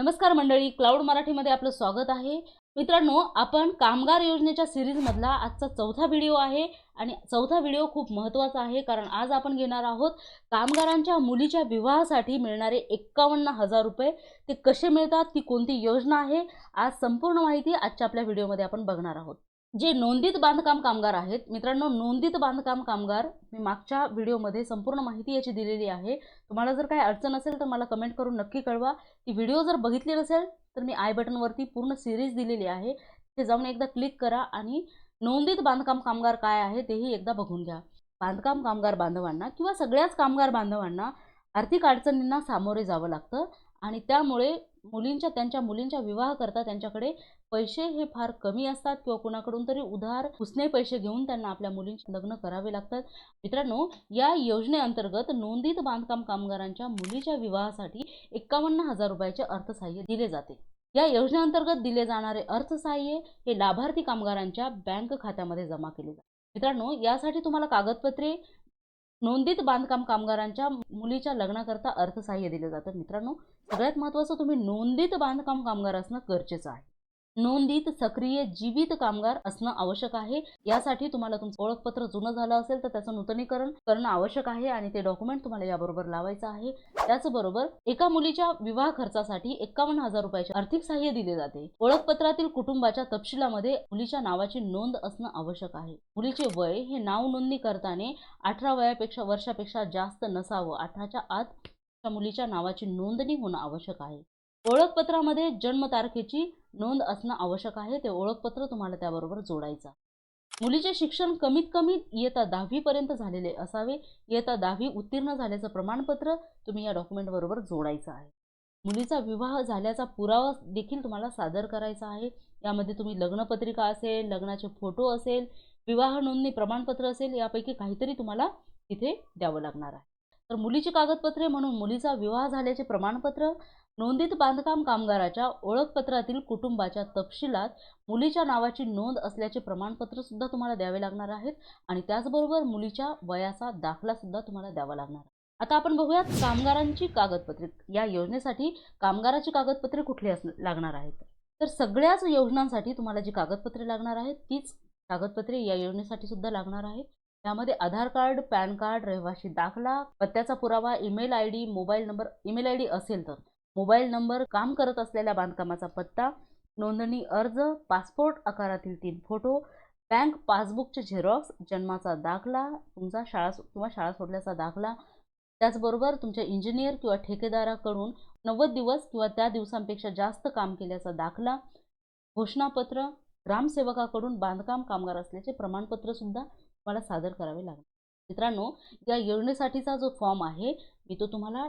नमस्कार मंडळी क्लाउड मराठीमध्ये आपलं स्वागत आहे. मित्रांनो आपण कामगार योजनेच्या सिरीजमधला आजचा चौथा व्हिडिओ आहे आणि चौथा व्हिडिओ खूप महत्त्वाचा आहे कारण आज आपण घेणार आहोत कामगारांच्या मुलीच्या विवाहासाठी मिळणारे एक्कावन्न हजार रुपये. ते कसे मिळतात ती कोणती योजना आहे आज संपूर्ण माहिती आजच्या आपल्या व्हिडिओमध्ये आपण बघणार आहोत. जे नोंदीत बांधकाम कामगार आहेत मित्रांनो नोंदीत बांधकाम कामगार मी मागच्या व्हिडिओमध्ये संपूर्ण माहिती याची दिलेली आहे. तुम्हाला जर काही अडचण असेल तर मला कमेंट करून नक्की कळवा. ती व्हिडिओ जर बघितली नसेल तर मी आय बटनवरती पूर्ण सिरीज दिलेली आहे. तिथे जाऊन एकदा क्लिक करा आणि नोंदीत बांधकाम कामगार काय आहे तेही एकदा बघून घ्या. बांधकाम कामगार बांधवांना किंवा सगळ्याच कामगार बांधवांना आर्थिक अडचणींना सामोरे जावं लागतं आणि त्यामुळे मुलींच्या त्यांच्या मुलींच्या विवाह करता त्यांच्याकडे पैसे हे फार कमी असतात किंवा कुणाकडून तरी उधार उसने पैसे घेऊन त्यांना आपल्या मुलींचे लग्न करावे लागतात. मित्रांनो या योजनेअंतर्गत नोंदीत बांधकाम कामगारांच्या मुलीच्या विवाहासाठी एक्कावन्न हजार रुपयाचे अर्थसहाय्य दिले जाते. या योजनेअंतर्गत दिले जाणारे अर्थसहाय्य हे लाभार्थी कामगारांच्या बँक खात्यामध्ये जमा केले जाते. मित्रांनो यासाठी तुम्हाला कागदपत्रे नोंदीत बांधकाम कामगारांच्या मुलीच्या लग्नाकरता अर्थसहाय्य दिलं जातं. मित्रांनो सगळ्यात महत्त्वाचं तुम्ही नोंदीत बांधकाम कामगार असणं गरजेचं आहे. नोंदीत सक्रिय जीवित कामगार असणं आवश्यक आहे. यासाठी तुम्हाला तुमचं ओळखपत्र जुनं झालं असेल तर त्याचं नूतनीकरण करणं आवश्यक आहे आणि ते डॉक्युमेंट तुम्हाला याबरोबर लावायचं आहे. त्याचबरोबर एका मुलीच्या विवाह खर्चासाठी एक्कावन्न हजार रुपयाचे आर्थिक सहाय्य दिले जाते. ओळखपत्रातील कुटुंबाच्या तपशिलामध्ये मुलीच्या नावाची नोंद असणं आवश्यक आहे. मुलीचे वय हे नाव नोंदणी करताना अठरा वयापेक्षा वर्षापेक्षा जास्त नसावं. अठराच्या आत त्या मुलीच्या नावाची नोंदणी होणं आवश्यक आहे. ओळखपत्रामध्ये जन्मतारखेची नोंद असणं आवश्यक आहे. ते ओळखपत्र तुम्हाला त्याबरोबर जोडायचं. मुलीचे शिक्षण कमीत कमी इयत्ता दहावीपर्यंत झालेले असावे. इयत्ता दहावी उत्तीर्ण झाल्याचं प्रमाणपत्र तुम्ही या डॉक्युमेंटबरोबर जोडायचं आहे. मुलीचा विवाह झाल्याचा पुरावा देखील तुम्हाला सादर करायचा आहे. यामध्ये तुम्ही लग्नपत्रिका असेल लग्नाचे फोटो असेल विवाह नोंदणी प्रमाणपत्र असेल यापैकी काहीतरी तुम्हाला तिथे द्यावं लागणार आहे. तर मुलीची कागदपत्रे म्हणून मुलीचा विवाह झाल्याचे प्रमाणपत्र नोंदीत बांधकाम कामगाराच्या ओळखपत्रातील कुटुंबाच्या तपशिलात मुलीच्या नावाची नोंद असल्याचे प्रमाणपत्र सुद्धा तुम्हाला द्यावे लागणार आहेत आणि त्याचबरोबर मुलीच्या वयाचा दाखला सुद्धा तुम्हाला द्यावा लागणार. आता आपण बघूयात कामगारांची कागदपत्रे. या योजनेसाठी कामगाराची कागदपत्रे कुठली अस लागणार आहेत? तर सगळ्याच योजनांसाठी तुम्हाला जी कागदपत्रे लागणार आहेत तीच कागदपत्रे या योजनेसाठी सुद्धा लागणार आहेत त्यामध्ये आधार कार्ड पॅन कार्ड रहिवाशी दाखला पत्त्याचा पुरावा email I D mobile number email I D असेल तर. मोबाईल नंबर काम करत असलेल्या बांधकामाचा पत्ता नोंदणी अर्ज पासपोर्ट आकारातील तीन फोटो बँक पासबुकचे झेरॉक्स जन्माचा दाखला तुमचा शाळा किंवा शाळा सोडल्याचा दाखला. त्याचबरोबर तुमच्या इंजिनियर किंवा ठेकेदाराकडून नव्वद दिवस किंवा त्या दिवसांपेक्षा जास्त काम केल्याचा दाखला घोषणापत्र ग्रामसेवकाकडून बांधकाम कामगार असल्याचे प्रमाणपत्रसुद्धा तुम्हाला सादर करावे लागेल मित्रांनो या योजनेसाठीचा जो फॉर्म आहे मी तो तुम्हाला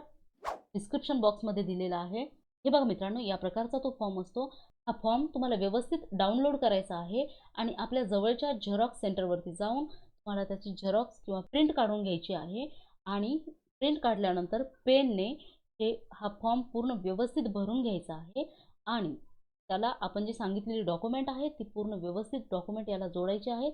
डिस्क्रिप्शन बॉक्समध्ये दिलेला आहे. हे बघा मित्रांनो या प्रकारचा तो फॉर्म असतो. हा फॉर्म तुम्हाला व्यवस्थित डाउनलोड करायचा आहे आणि आपल्या जवळच्या झेरॉक्स सेंटरवरती जाऊन तुम्हाला त्याची झेरॉक्स किंवा प्रिंट काढून घ्यायची आहे आणि प्रिंट काढल्यानंतर पेनने हे हा फॉर्म पूर्ण व्यवस्थित भरून घ्यायचा आहे आणि त्याला आपण जी सांगितलेली डॉक्युमेंट आहे ती पूर्ण व्यवस्थित डॉक्युमेंट याला जोडायची आहे.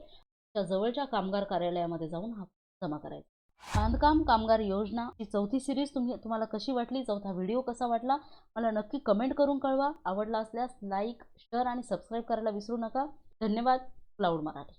त्या जवळच्या कामगार कार्यालयामध्ये जाऊन हा जमा करायचा. बांधकाम कामगार योजना ही चौथी सिरीज तुम्ही तुम्हाला कशी वाटली? चौथा व्हिडिओ कसा वाटला? मला नक्की कमेंट करून कळवा. आवडला असल्यास लाईक शेअर आणि सबस्क्राईब करायला विसरू नका. धन्यवाद. क्लाउड मराठी